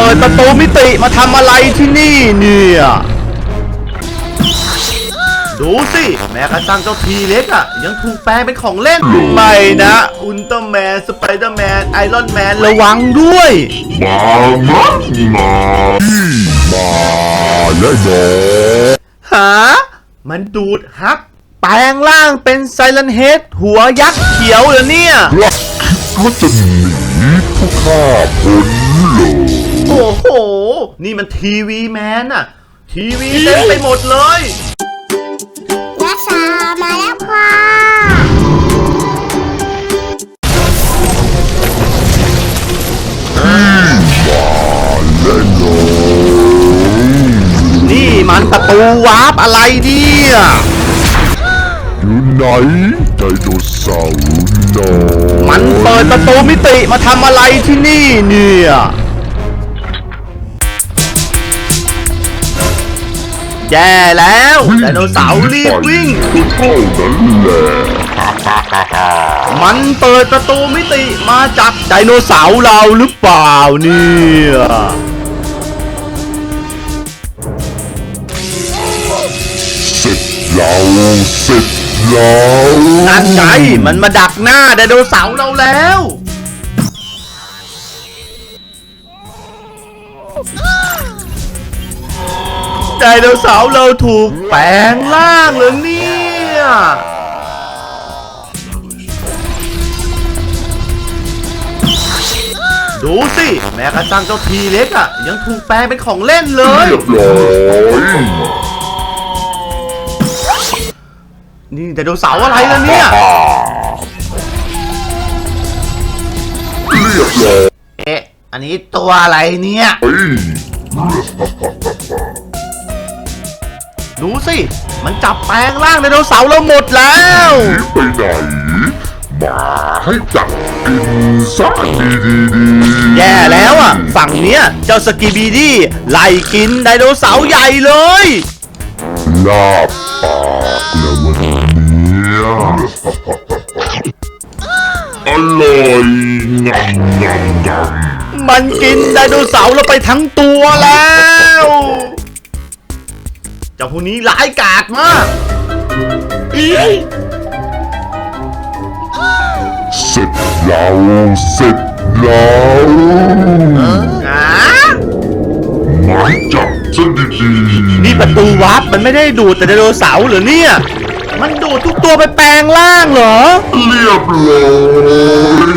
เปิดประตูมิติมาทำอะไรที่นี่เนี่ย ดูสิ แม้กระทั่งเจ้าทีเล็กอะ ยังถูกแปลงเป็นของเล่นไม่นะ อุลตร้าแมน สไปเดอร์แมน ไอรอนแมน ระวังด้วย มามามามาและนอหา มันดูดฮัก แปลงร่างเป็นไซเลนเฮดหัวยักษ์เขียวเหรอเนี่ยรักก็จะหนีผู้ฆ่าพ้นเลย โอ้โห นี่มันทีวีแมนอะทีวีเต็มไปหมดเลยรักษามาแล้วค่ะและนอนี่มันประตูวาร์ปอะไรเนี่ยอยู่ไหนไดโนเสาร์นอมันเปิดประตูมิติมาทำอะไรที่นี่เนี่ย แย่แล้วไดโนเสาร์รีบวิ่ง ก็เท่านั้นแหละมันเปิดประตูมิติมาจับไดโนเสาร์เราหรือเปล่าเนี่ยเสร็จแล้วเสร็จแล้วนั่นไงมันมาดักหน้าไดโนเสาร์เราแล้ว ไดโนเสาร์เราถูกแปลงร่างเหรือเนี่ยดูสิ แม้กระทั่งเจ้าทีเล็กอะ ยังถูกแปลงเป็นของเล่นเลย เรียบร้อยนี่ไดโนเสาร์อะไรล่ะเนี่ย เรียบร้อยเอ๊ะ อันนี้ตัวอะไรเนี่ย ดูสิ มันจับแปลงร่างไดโนเสาร์เราหมดแล้ว หนีไปไหนมาให้จับกินซะดีดีดีแย่แล้วอะ ฝั่งเนี้ยเจ้าสกีบีดี้ไล่กินไดโนเสาร์ใหญ่เลย ลาบปากแล้ววันนี้อร่อยงำงำงำมันกินไดโนเสาร์เราไปทั้งตัวแล้ว เจ้าพวกนี้ร้ายกาจมากเสร็จแล้วเสร็จแล้วอ่าหมายจับซะดีดีๆนี่ประตูวับมันไม่ได้ดูดแต่ไดโนเสาร์เหรอเนี่ย มันดูดทุกตัวไปแปลงร่างเหรอ เรียบร้อย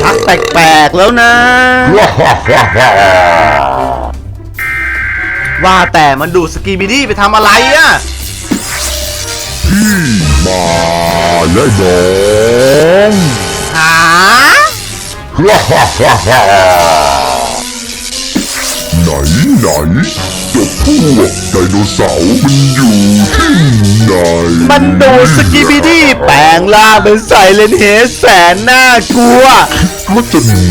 ชักแปลกๆแล้วนะ ว่าแต่มันดูดสกีบิดี้ไปทำอะไรอะพี่มาและน้องหาไหนไหนเจ้าพวกไดโนเสาร์มันอยู่ที่ไหนมันดูดสกีบิดี้แปลงร่างเป็นไซเลนเฮดแสนน่ากลัวก็จะหนี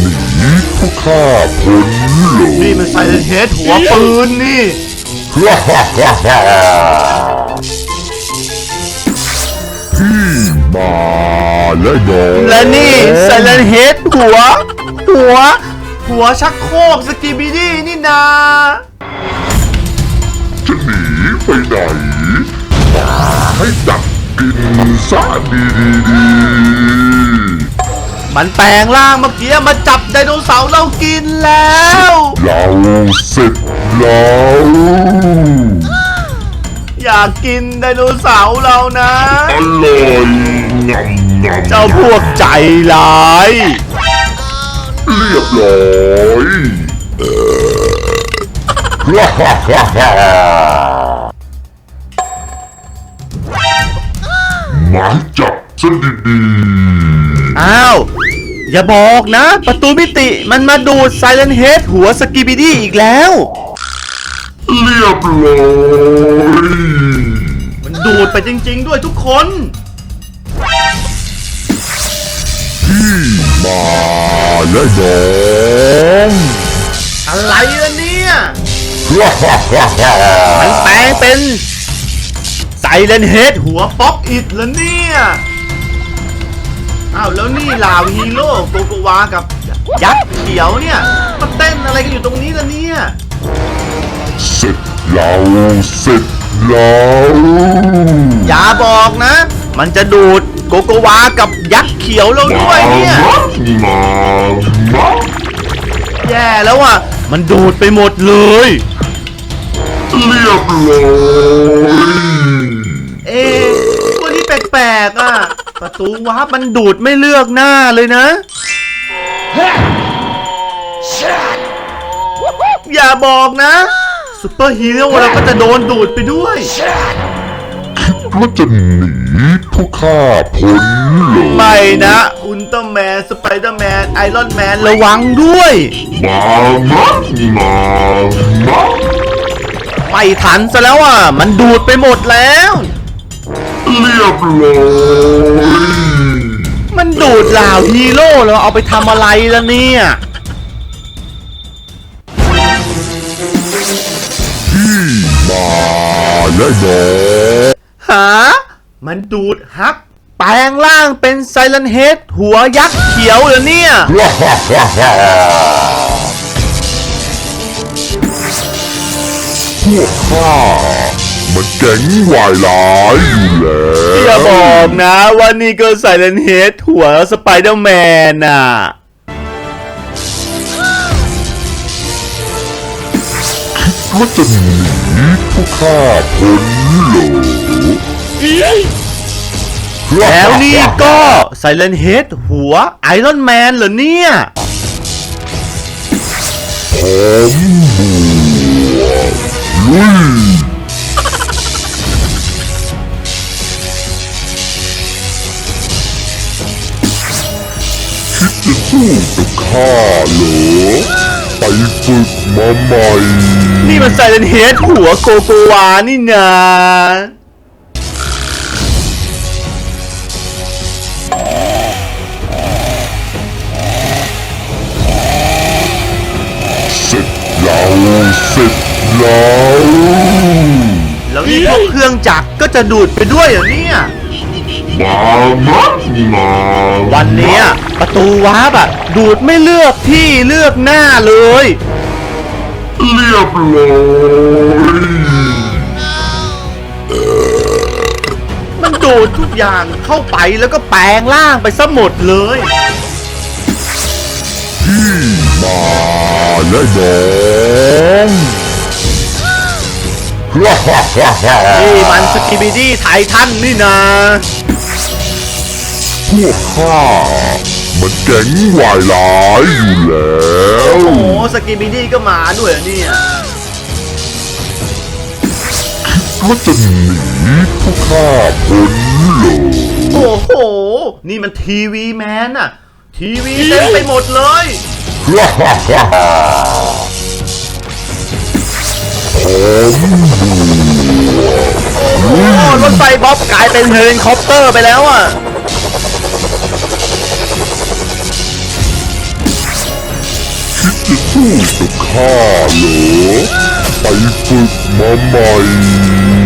ผู้ฆ่าพ้นเหรอนี่มันไซเลนเฮดหัวปืนนี่ พี่มาและน้องและนี่ไซเลนเฮดหัว หัว หัวชักโครกสกีบิดี้นี่นา จะหนีไปไหนมาให้จับกินซะดีดีดี มันแปลงร่างเมื่อกี้มาจับไดโนเสาร์เรากินแล้ว เราเสร็จแล้วอยากกินไดโนเสาร์เรานะ อร่อยงำงำเจ้าพวกใจร้าย เรียบร้อยเออหมายจับซะดีๆ อ้าว อย่าบอกนะ ประตูมิติมันมาดูดไซเลนเฮดหัวสกีบิดี้อีกแล้ว เรียบร้อยมันดูดไปจริง ๆ ด้วยทุกคนพี่มาและน้องอะไรล่ะเนี่ยมันแปลงเป็นไซเลนเฮดหัวป๊อปอิดแล้วเนี่ย อ้าวแล้วนี่ลาวฮีโร่โกโกวากับยักษ์เขียวเนี่ยมาเต้นอะไรอะไรกันอยู่ตรงนี้ล่ะเนี่ย เสร็จแล้วเสร็จแล้วอย่าบอกนะ มันจะดูดโกโกวากับยักษ์เขียวเราด้วยเนี่ย มามาแย่แล้วอะ มันดูดไปหมดเลย เรียบร้อย เอ๊ะวันนี้แปลกๆอะ ประตูวาร์ปมันดูดไม่เลือกหน้าเลยนะ อย่าบอกนะซูเปอร์ฮีโร่เราก็จะโดนดูดไปด้วย ว่าจะหนีผู้ฆ่าพ้นเหรอไม่นะ อุลตร้าแมน สไปเดอร์แมน ไอรอนแมน ระวังด้วย มามามามาไม่ทันซะแล้วอะ มันดูดไปหมดแล้ว เรียบร้อยมันดูดเหล่าฮีโร่เราเอาไปทำอะไรล่ะเนี่ยพี่มาและน้องหา มันดูดฮัก แปลงร่างเป็นไซเลนเฮดหัวยักษ์เขียวเหรอเนี่ยฮ่าฮ่าฮ่าฮ่าพวกข้า มันแก๊งวายร้ายอยู่แล้วอย่าบอกนะว่านี่ก็ไซเลนเฮดหัวสไปเดอร์แมนน่ะว่าจะหนีผู้ฆ่าพ้นเหรอแล้วนี่ก็ไซเลนเฮดหัวไอรอนแมนเหรอเนี่ยผมบวกลุย สู้กับข้าเหรอไปฝึกมาใหม่ นี่มันไซเลนเฮดหัวโกโกวานี่นาเสร็จแล้วเสร็จแล้ว แล้วนี่พวกเครื่องจักรก็จะดูดไปด้วยเหรอเนี่ย วันเนี้ยประตูวาร์ปอะดูดไม่เลือกที่เลือกหน้าเลย เรียบร้อยมันดูดทุกอย่างเข้าไปแล้วก็แปลงร่างไปซะหมดเลยพี่มาและน้องฮ่าฮ่าฮ่าฮ่านี่มันสกิบิดี้ไททันนี่นา พวกข้ามันแก๊งวายร้ายอยู่แล้วโอ้โหสกิบิดี้ก็มาด้วยเหรอเนี่ยว่าจะหนีผู้ฆ่าพ้นเหรอโอ้โห นี่มันทีวีแมนอะทีวีเต็มไปหมดเลยฮ่าฮ่าฮ่าฮ่าผมโอ้รถไฟบ๊อบกลายเป็นเฮลิคอปเตอร์ไปแล้วอะ The do I put my mind.